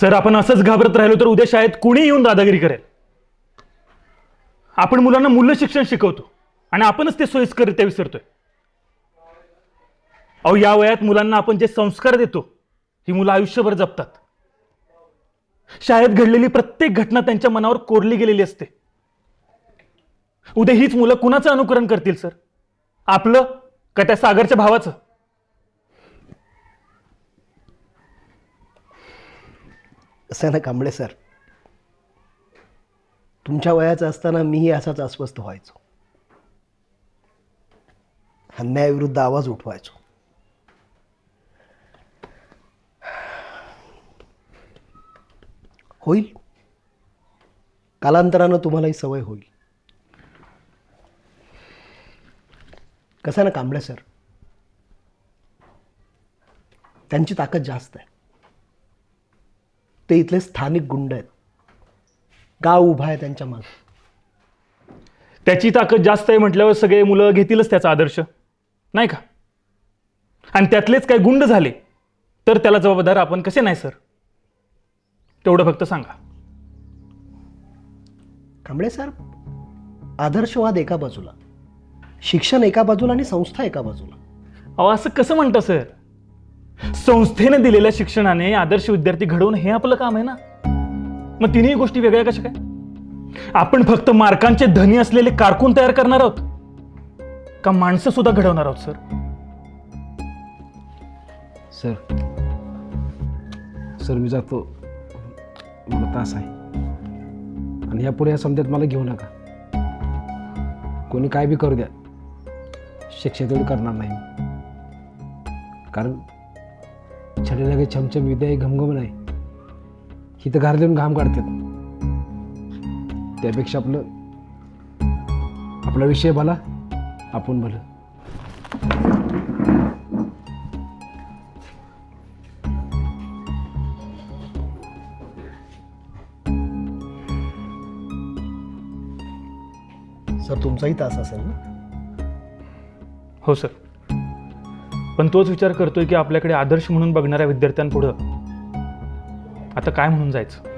Sir आपण असंच घाबरत राहिलो तर उद्या शाळेत कुणी येऊन दादागिरी करेल? आपण मुलांना मूल्य शिक्षण शिकवतो आणि आपणच ते सोयीस्करित्या विसरतोय. अहो या वयात मुलांना आपण जे संस्कार देतो ही मुलं आयुष्यभर जपतात. शाळेत घडलेली प्रत्येक घटना त्यांच्या मनावर कोरली गेलेली असते. उद्या हीच मुलं कुणाचं अनुकरण करतील सर? आपलं का त्या सागरच्या भावाचं. असं ना कांबळे सर तुमच्या वयाचं असताना मीही असाच अस्वस्थ व्हायचो. अन्यायाविरुद्ध आवाज उठवायचो. होईल. कालांतरानं तुम्हालाही सवय होईल. कसं ना कांबळे सर? त्यांची ताकद जास्त आहे. ते इथले स्थानिक गुंड आहेत. गाव उभा आहे त्यांच्या मागे. त्याची ताकद जास्त आहे म्हटल्यावर सगळे मुलं घेतीलच त्याचा आदर्श. नाही का? आणि त्यातलेच काय गुंड झाले तर त्याला जबाबदार आपण कसे नाही सर? तेवढं फक्त सांगा. कांबळे सर आदर्शवाद एका बाजूला शिक्षण एका बाजूला आणि संस्था एका बाजूला. अहो असं कसं म्हणता सर? संस्थेने दिलेल्या शिक्षणाने आदर्श विद्यार्थी घडवून हे आपलं काम आहे ना? मग तिन्ही गोष्टी वेगळ्या कशा काय? आपण फक्त मार्कांचे धनी असलेले कारकून तयार करणार आहोत? का माणसं सुद्धा घडवणार आहोत सर? सर सर मी जातो. मला तास आहे. आणि यापुढे या समजात मला घेऊ नका. कोणी काय बी करू द्या. शिक्षा तेवढी करणार नाही कारण छडे लागे छमछम विद्या ही घमघम नाही. ही तर घरात येऊन घाम काढतात. त्यापेक्षा आपलं आपला विषय भला आपण भलं. सर तुमचाही तास असेल ना? हो सर. पण तोच विचार करतोय की आपल्याकडे आदर्श म्हणून बघणाऱ्या विद्यार्थ्यांपुढं. आता काय म्हणून जायचं?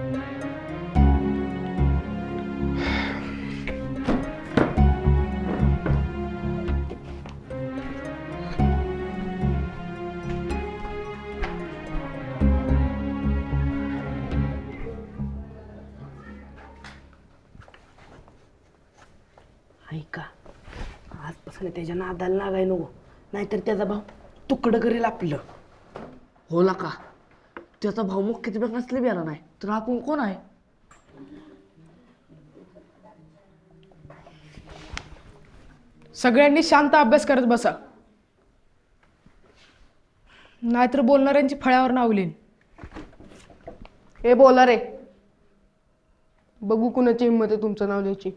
ऐका आजपासून त्याच्या नादाला लागाय नको. नाहीतर त्याचा भाऊ तुकडं करेल आपलं. हो ना का त्याचा भाऊ मग किती बघ नसले बियाला नाही. तर आपण कोण आहे? सगळ्यांनी शांत अभ्यास करत बसा. नाहीतर बोलणाऱ्यांची फळ्यावर नावलीन. हे बोला रे. बघू कुणाची हिंमत आहे तुमचं नाव द्यायची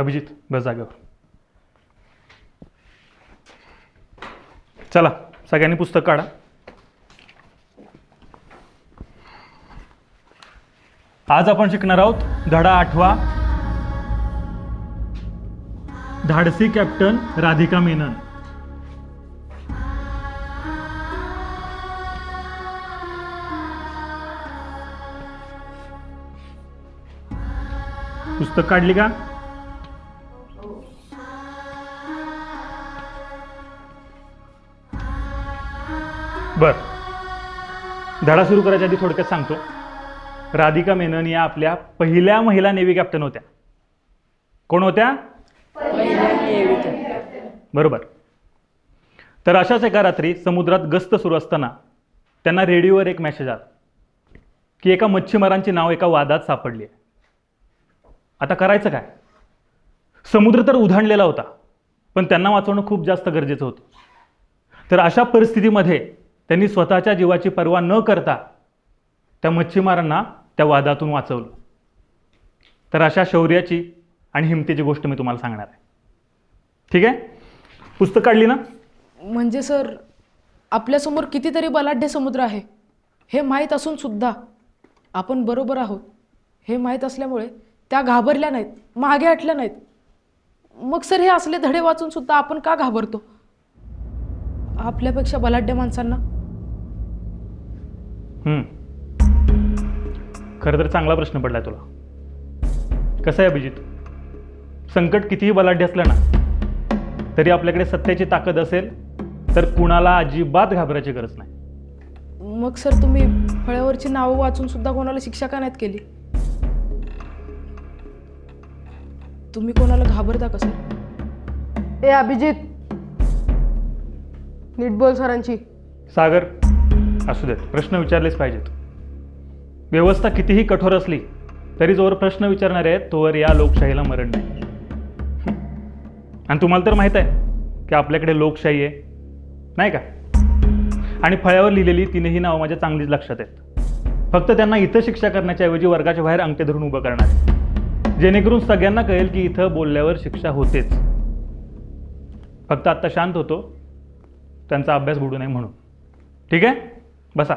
अभिजित बस जागेवर. चला सगळ्यांनी पुस्तक काढा. आज आपण शिकणार आहोत धडा आठवा. धाडसी कॅप्टन राधिका मेनन. पुस्तक काढली का? बर. धडा सुरू करायच्या आधी थोडक्यात सांगतो. राधिका मेनन या आपल्या पहिल्या महिला नेव्ही कॅप्टन होत्या. कोण होत्या? बरोबर. तर अशाच एका रात्री समुद्रात गस्त सुरू असताना त्यांना रेडिओवर एक मेसेज आला की एका मच्छीमारांची नाव एका वादात सापडली आहे. आता करायचं काय? समुद्र तर उधाणलेला होता पण त्यांना वाचवणं खूप जास्त गरजेचं होतं. तर अशा परिस्थितीमध्ये त्यांनी स्वतःच्या जीवाची पर्वा न करता त्या मच्छीमारांना त्या वादातून वाचवलं. तर अशा शौर्याची आणि हिमतीची गोष्ट मी तुम्हाला सांगणार आहे. ठीक आहे? पुस्तक काढली ना? म्हणजे सर आपल्यासमोर कितीतरी बलाढ्य समुद्र आहे. हे माहीत असून सुद्धा आपण बरोबर आहोत. हे माहीत असल्यामुळे त्या घाबरल्या नाहीत मागे हटल्या नाहीत. मग सर हे असले धडे वाचून सुद्धा आपण का घाबरतो? आपल्यापेक्षा बलाढ्य माणसांना खरं तर चांगला प्रश्न पडलाय तुला. कसं आहे अभिजित? संकट कितीही बलाढ्य असलं ना तरी आपल्याकडे सत्याची ताकद असेल तर कुणाला अजिबात घाबरायची गरज नाही. मग सर तुम्ही फळ्यावरची नावं वाचून सुद्धा कोणाला शिक्षा का नाहीत केली? तुम्ही कोणाला घाबरता का सर? ए अभिजित. नीट बोल सरांची. सागर असू देत प्रश्न विचारलेच पाहिजेत. व्यवस्था कितीही कठोर असली तरी जोवर प्रश्न विचारणारे आहेत तोवर या लोकशाहीला मरण नाही. आणि तुम्हाला तर माहीत आहे की आपल्याकडे लोकशाही आहे. नाही का? आणि फळ्यावर लिहिलेली तीनही नावं माझ्या चांगलीच लक्षात आहेत. फक्त त्यांना इथं शिक्षा करण्याच्या ऐवजी वर्गाच्या बाहेर अंगठे धरून उभं करणार जेणेकरून सगळ्यांना कळेल की इथं बोलल्यावर शिक्षा होतेच. फक्त आत्ता शांत होतो. त्यांचा अभ्यास बुडू नये म्हणून. ठीक आहे? बसा.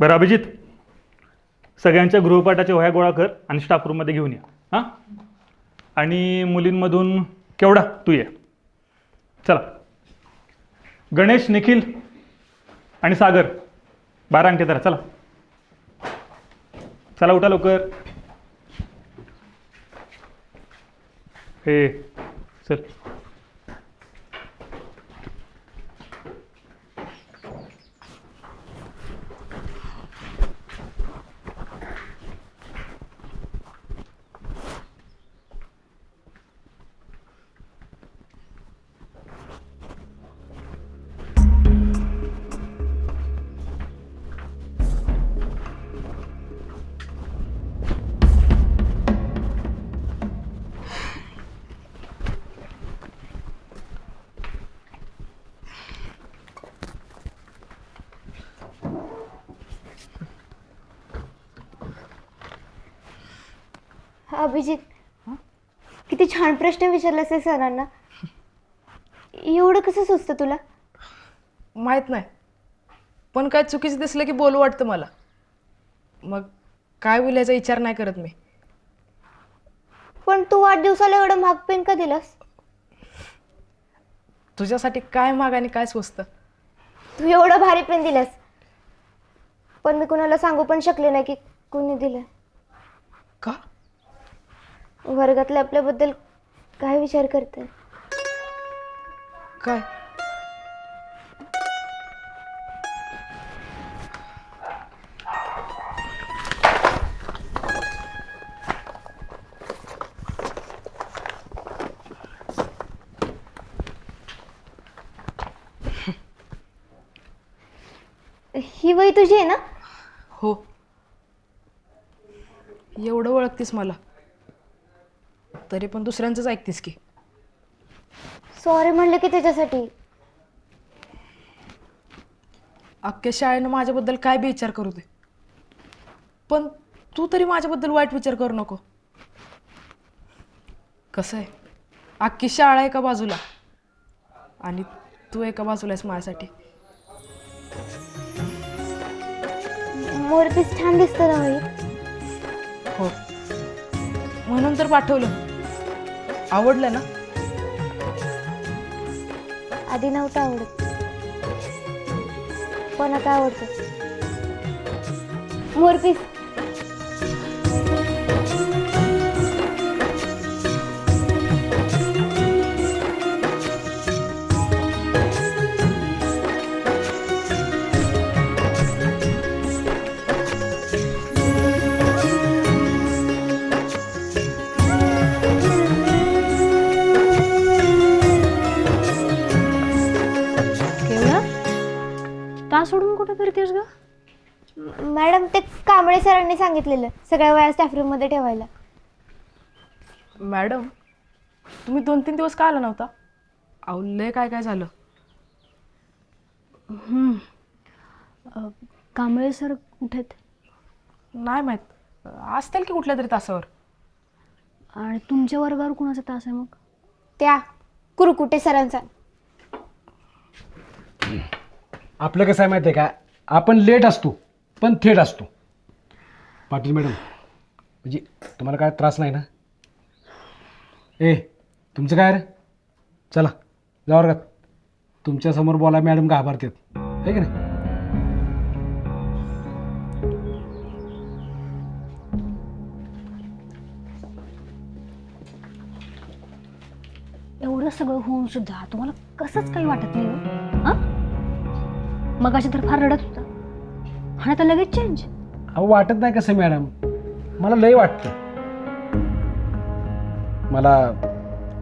बरं अभिजित सगळ्यांच्या गृहपाठाच्या वह्या गोळा कर आणि स्टाफ रूममध्ये घेऊन या. हां? आणि मुलींमधून केवढा? तू ये. चला. गणेश निखिल आणि सागर. बारा अंके धरा चला. चला उठा लवकर. हे चल. अभिजित किती छान प्रश्न विचारलास आहे सरांना. एवढं कसं सुचतं तुला? माहीत नाही. पण काय चुकीचं दिसलं की बोलू वाटतं मला. मग काय होईल याचा विचार नाही करत मी. पण तू वाढदिवसाला एवढं महाग पेन का दिलास? तुझ्यासाठी काय माग आणि काय स्वस्त? तू एवढं भारी पेन दिलास. पण मी कुणाला सांगू पण शकले नाही की कुणी दिलं. का? वर्गातले आपल्याबद्दल काय विचार करते काय? ही वही तुझी आहे ना? हो. एवढं ओळखतीस मला. तरी पण दुसऱ्यांचंच ऐकतीस की. सॉरी म्हणलं की त्याच्यासाठी. अख्ख्या शाळेनं माझ्याबद्दल काय बी विचार करू दे. पण तू तरी माझ्याबद्दल वाईट विचार करू नको. कसं आहे? अख्खी शाळा एका बाजूला आणि तू एका बाजूला आहेस माझ्यासाठी. मोरपीस छान दिसतं ना हो. म्हणून तर पाठवलं. आवडलं ना? आधी नव्हतं आवडत. पण आता आवडतं. मोरपीस. सरांनी सांगितलेलं सगळ्या वया स्टाफ रूममध्ये ठेवायला. मॅडम तुम्ही दोन तीन दिवस का आला नव्हता? अहो लय काय काय झालं? कांबळे सर कुठे आहेत नाही माहीत. असतील की कुठल्या तरी तासावर. आणि तुमच्या वर्गावर कुणाचा तास आहे मग? त्या कुरकुटे सरांचा. आपलं कसं आहे माहिती आहे का? आपण लेट असतो पण थेट असतो. पाटील मॅडम म्हणजे तुम्हाला काय त्रास नाही ना? ए तुमचं काय रे? चला जा वर्गात. तुमच्यासमोर बोला मॅडम घाबरतात. आहे की नाही? एवढं सगळं होऊन सुद्धा तुम्हाला कसंच काही वाटत नाही हो? मग हां? तर फार रडत होता. आणि आता लगेच चेंज अहो वाटत नाही कसं मॅडम. मला लय वाटतं. मला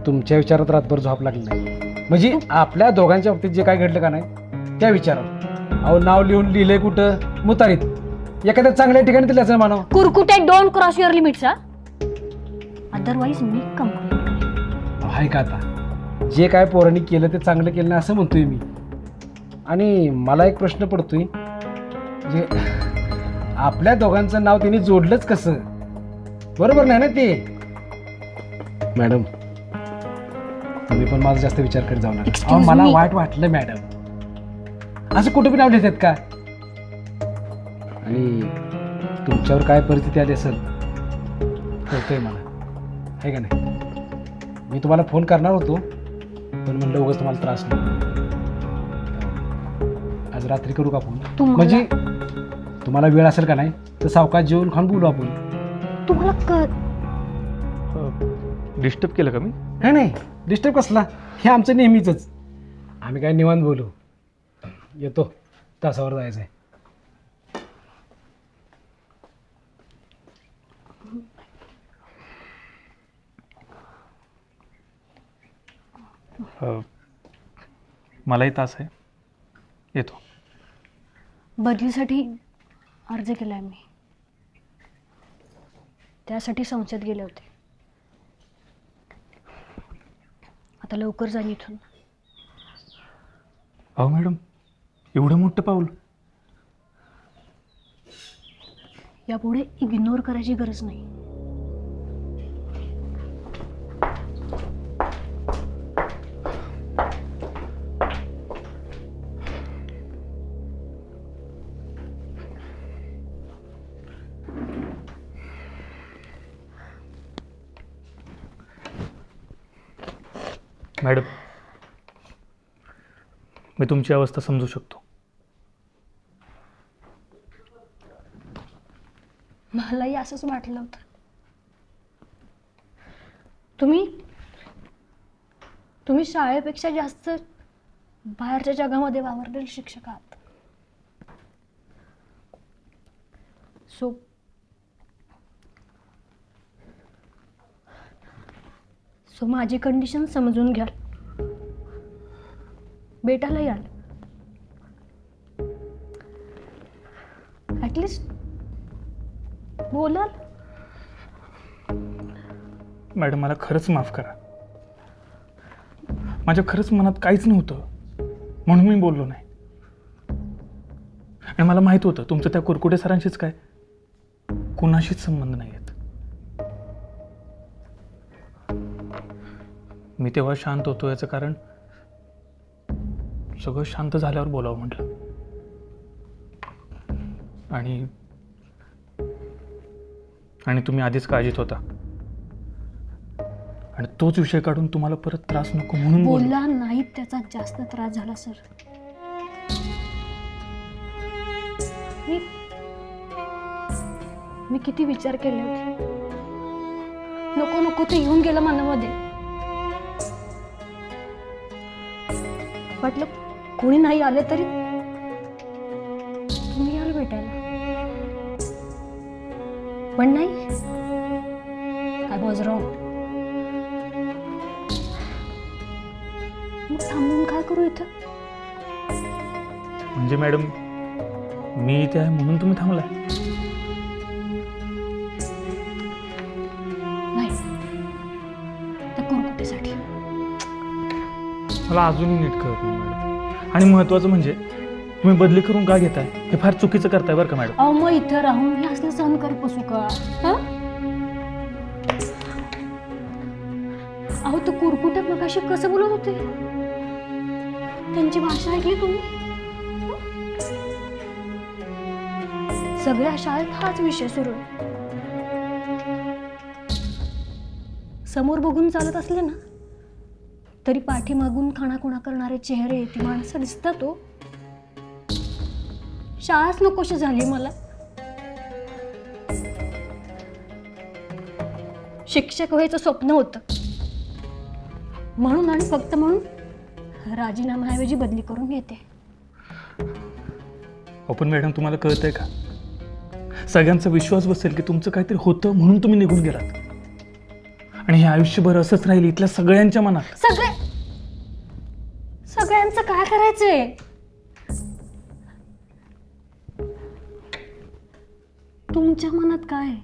तुमच्या विचारात रातभर झोप लागली नाही. म्हणजे आपल्या दोघांच्या बाबतीत जे काय घडलं का नाही त्या विचारात. अहो नाव लिहून लिहिलंय कुठं? मुतारीत. एखाद्या चांगल्या ठिकाणी तर त्याचं Manav. Kurkute don't cross your limits हा? अदरवाईज मी अहो, आहे का आता? जे काय पोरांनी केलं ते चांगलं केलं नाही असं म्हणतोय मी. आणि मला एक प्रश्न पडतोय. जे आपल्या दोघांचं नाव त्यांनी जोडलंच कसं? बरोबर नाही ना ते? मॅडम तुम्ही पण माझा जास्त विचार करत जाऊ नका. अहो, Excuse मला me. वाईट वाटलं मॅडम. असं कुठं बी नाव लिहितात का? आणि तुमच्यावर काय परिस्थिती आली असेल? कळतंय मला. आहे का नाही? मी तुम्हाला फोन करणार होतो पण म्हणलं उगाच तुम्हाला त्रास नाही. आज रात्री करू का फोन? तुम्हाला- म्हणजे तुम्हाला वेळ असेल का नाही तर सावकाश जेवण खाऊन बोलू आपण. तुम्हाला क डिस्टर्ब केलं का मी? नाही नाही डिस्टर्ब कसला? हे आमचं नेहमीच आम्ही काय निवांत बोलू. येतो तासावर जायचं आहे. अ, मलाही तास आहे. येतो. बदलीसाठी अर्ज केला आहे मी. त्यासाठी संसद गेले होते. आता लवकर जाईन इथून. अहो मॅडम एवढं मोठं पाऊल? यापुढे इग्नोर करायची गरज नाही. मॅडम मी तुमची अवस्था समजू शकतो. मलाही असंच वाटलं होतं. तुम्ही तुम्ही शाळेपेक्षा जास्त बाहेरच्या जगामध्ये वावरलेले शिक्षक आहात. सो सो माझी कंडिशन समजून घ्याल बेटाला याल ॲटलिस्ट बोलाल. मॅडम मला खरंच माफ करा. माझ्या खरंच मनात काहीच नव्हतं. म्हणून मी बोललो नाही. आणि मला माहीत होतं तुमचं त्या कुरकुटे सरांशीच काय? कुणाशीच संबंध नाही मी तेव्हा शांत होतो याचं कारण सगळं शांत झाल्यावर बोलावं म्हटलं. आणि आणि तुम्ही आधीच काळजीत होता. आणि तोच विषय काढून तुम्हाला परत त्रास नको म्हणून बोलला. नाही त्याचा जास्त त्रास झाला सर. मी मी किती विचार केले होते. नको नको ते येऊन गेलं मनामध्ये. वाटलं कोणी नाही आले तरी तुम्ही याल भेटायला. पण नाही? आय वॉज रॉंग मग थांबून काय करू इथं? म्हणजे मॅडम मी इथे आहे म्हणून तुम्ही थांबलाय. मला अजूनही नीट कळत नाही मॅडम. आणि महत्त्वाचं म्हणजे तुम्ही बदली करून का घेताय? हे फार चुकीचं करताय बरं का मॅडम. अहो मग इथं राहून मी असलं सहन करत बसू का? हं? अहो तो कुरकुट्या मगाशी कसं बोलत होते? त्यांची भाषा ऐकली तुम्ही? हं? सगळ्या शाळेत हाच विषय सुरू आहे. समोर बघून चालत असले ना तरी पाठीमागून खाणाखुणा करणारे चेहरे ती माणसं दिसतात हो. तो शाळाच नकोशी झाली मला. शिक्षक व्हायचं स्वप्न होतं. म्हणून आणि फक्त म्हणून राजीनाम्याऐवजी बदली करून घेते. ओपन मॅडम तुम्हाला कळतंय का? सगळ्यांचा विश्वास बसेल की तुमचं काहीतरी होतं म्हणून तुम्ही निघून गेलात. आणि हे आयुष्यभर असंच राहील इथल्या सगळ्यांच्या मनात. सगळे सगळ्यांचं काय करायचंय? तुमच्या मनात काय आहे?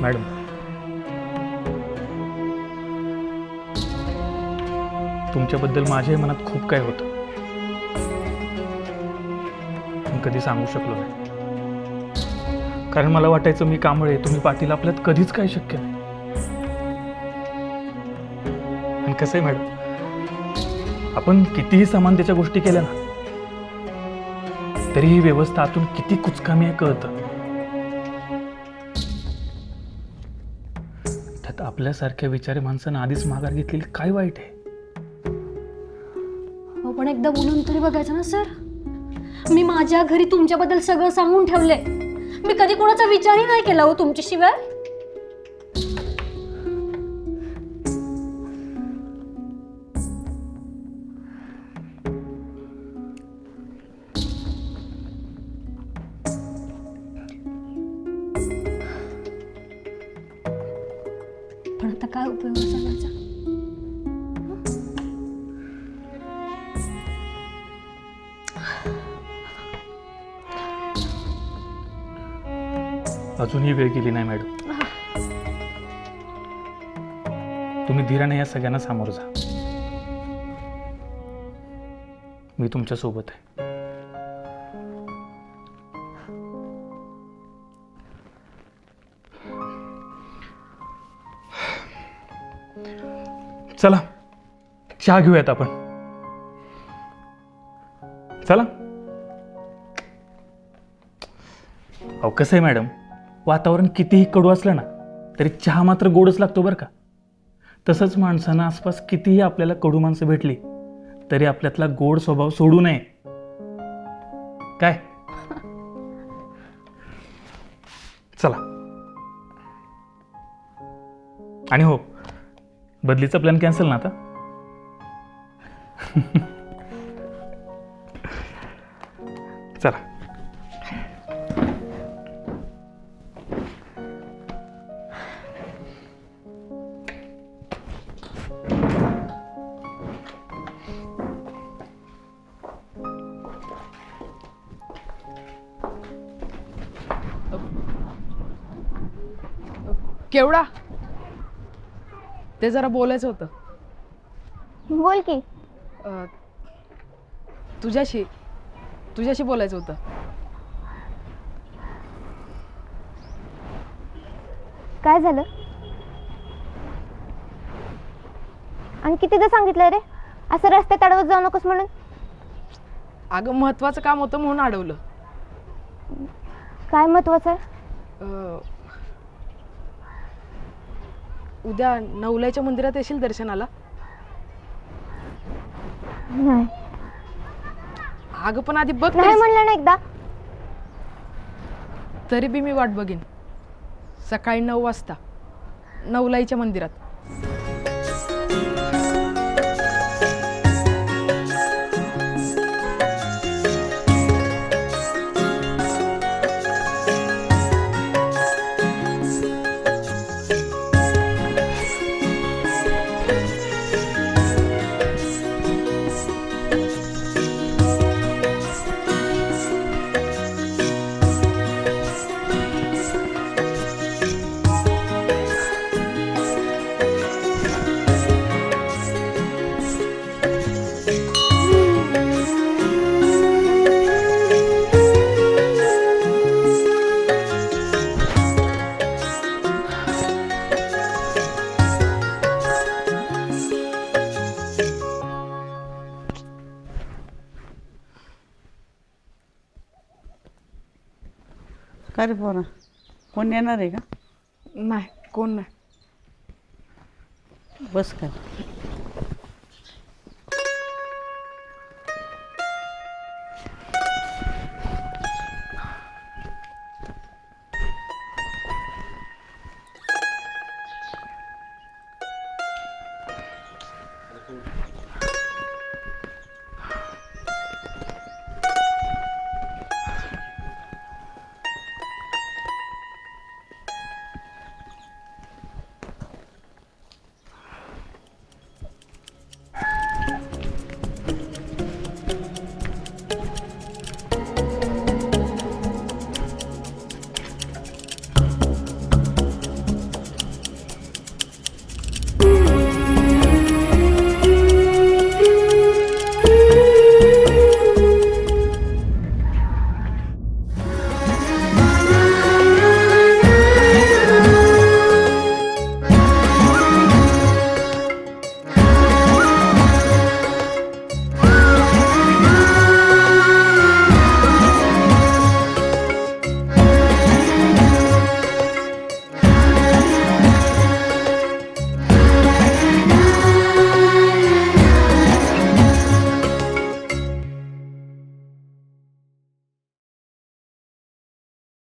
मॅडम. तुमच्याबद्दल माझ्याही मनात खूप काय होतं. पण कधी सांगू शकलो नाही. कारण मला वाटायचं मी कांबळे तुम्ही पाटील आपल्यात कधीच काही शक्य नाही. आणि कसं आहे मॅडम आपण कितीही समानतेच्या गोष्टी केल्या ना तरी ही व्यवस्था आतून किती कुचकामी आहे कळतं. त्यात आपल्यासारख्या विचारी माणसानं आधीच माघार घेतलेली काय वाईट आहे? हो पण एकदा बोलून तरी बघायचं ना सर. मी माझ्या घरी तुमच्याबद्दल सगळं सांगून ठेवलंय. मी कधी कोणाचा विचारही नाही केला हो तुमच्याशिवाय. पण आता काय उपयोग आहे अजूनही वेळ गेली नाही मॅडम. तुम्ही धीराने या सगळ्यांना सामोरं जा. मी तुमच्यासोबत आहे. चला. चहा घेऊयात आपण. चला. अहो कसं आहे मॅडम? वातावरण कितीही कडू असलं ना तरी चहा मात्र गोडच लागतो बरं का? तसंच माणसानं आसपास कितीही आपल्याला कडू माणसं भेटली तरी आपल्यातला गोड स्वभाव सोडू नये. काय? चला. आणि हो बदलीचा प्लॅन कॅन्सल ना आता. चला. केवढा? ते जरा बोलायचं होतं. बोल की. अं, तुझ्याशी तुझ्याशी बोलायचं होतं. काय झालं? आणि कितीदा सांगितलंय रे? असं रस्त्यात अडवत जाऊ नकोस म्हणून. अगं महत्वाचं काम होतं म्हणून अडवलं. काय महत्वाचं? आहे अं, उद्या नवलाईच्या मंदिरात येशील दर्शनाला? नाही. अगं पण आधी बघ नाही तरी. म्हणलं ना एकदा. तरी बी मी वाट बघेन. सकाळी नऊ वाजता. नवलाईच्या मंदिरात. का रे पोरा? कोण येणार आहे का? नाही कोण नाही. बस का